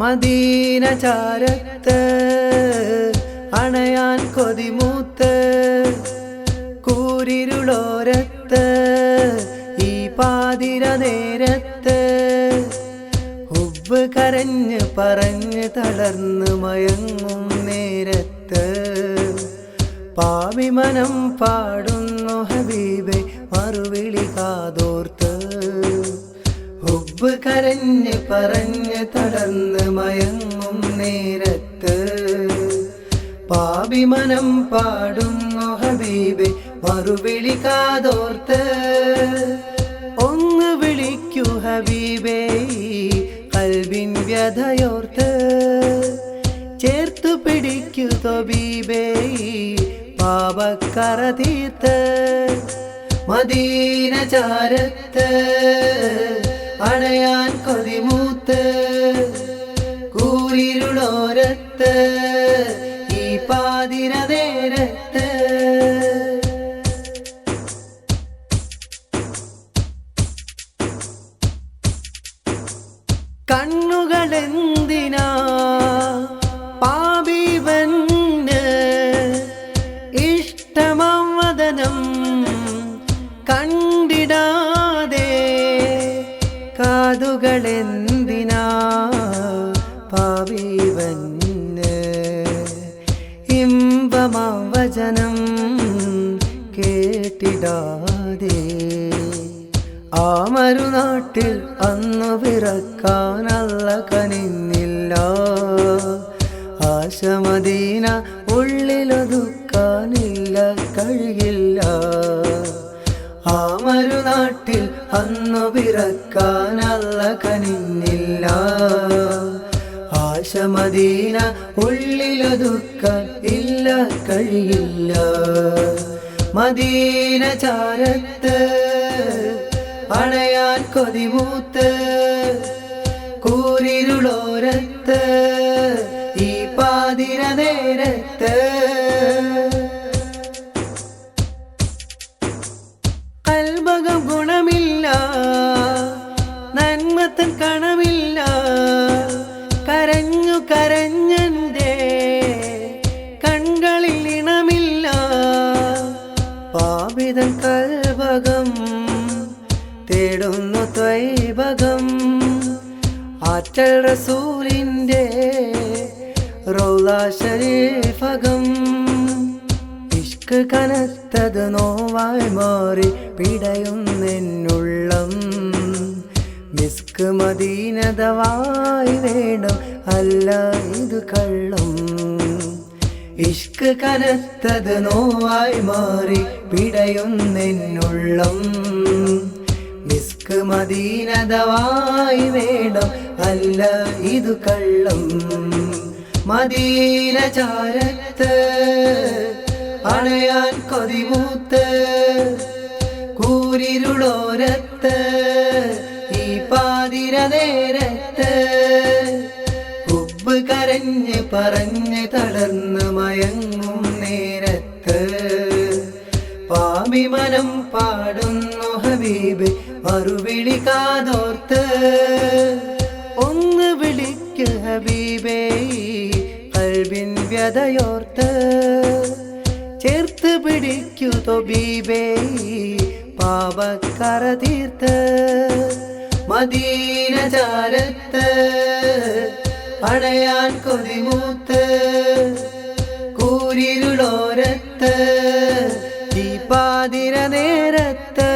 Medina ചാരത്ത് അണയാൻ കൊതിമൂത്ത് കൂരിരുളോരത്ത് ഈ പാതിര നേരത്ത് ഉവ് കരഞ്ഞ് പറഞ്ഞ് തളർന്ന് മയങ്ങും നേരത്ത് പാവിമനം പാടുന്നു ഹബീബെ മറുവിളി കാതോർത്ത് ഉവ് കരഞ്ഞ് പറഞ്ഞ് തടന്ന് മയങ്ങും നേരത്ത്. പാപി മനം പാടുന്നു ഹബീബെ മറുവിളി കാതോർത്ത്. ഒന്ന് വിളിക്കൂ ഹബീബേ കൽവിൻ വ്യഥയോർത്ത്. ചേർത്തു പിടിക്കൂ തൊബീബേ പാപക്കറ തീർത്ത്. മദീന ചാരത്ത് അണയാൻ കൊതിമൂത്ത് കൂരിരുളോരത്ത് ഈ പാതിര നേരത്ത്. കണ്ണുകളെന്തിനാ പാപിവന് കാതുകളെന്തിനാ പാപിവന്? ഇമ്പമവചനം കേട്ടിടാതെ ആ മരുനാട്ടിൽ അന്നു പിറക്കാനല്ല കനിന്നില്ല. ആശമദീന ഉള്ളിലൊതുക്കാനില്ല കഴിയില്ല അന്നു പിറക്കാനല്ല കനിന്നില്ല ആശമദീന ഉള്ളിലൊതുക്കാൻ ഇല്ല കഴിയില്ല. മദീന ചാരത്ത് അണയാൻ കൊതിമൂത്ത് കൂരിരുളോരത്ത് ഈ പാതിര നേരത്ത് കൽമകം ഗുണമില്ല. നന്മത്തൻ കണമില്ല. കരഞ്ഞു കരഞ്ഞന്റെ കൺകളിൽ ഇണമില്ല. പാപിതൻ കൽഭകം തേടുന്നു ത്വൈഭകം ആറ്റൽ റസൂലിന്റെ റൗല ശരീഫകം ഇഷ്ക് കനത്തത് നോവായി മാറി പിടയുന്നെന്നുള്ളം. മിസ്ക് മദീനതവായി വേണം അല്ല ഇത് കള്ളം. ഇഷ്ക് കനത്തത് നോവായി മാറി പിടയുന്നെന്നുള്ളം. മിസ്ക് മദീനതവായി വേണം അല്ല ഇത് കള്ളം. മദീന ചാരത്ത് അണയാൻ കൊതിമൂത്ത് കൂരിരുളോരത്ത് ഈ പാതിര നേരത്ത്. ഉപ്പ് കരഞ്ഞ് പറഞ്ഞ് തളർന്ന് മയങ്ങും നേരത്ത്. പാമി മനം പാടുന്നു ഹബീബ് മറുവിളി കാതോർത്ത്. ഒന്ന് വിളിക്ക് ഹബീബേ കൽവിൻ വ്യതയോർത്ത്. ചേർത്ത് പിടിക്കു തൊബീബേ പാപക്കറ തീർത്ത് മദീന ചാലത്ത് പടയാൻ കൊതിമൂത്ത് കൂരിരുളോരത്ത് ദീപാതിര പാതിര നേരത്ത്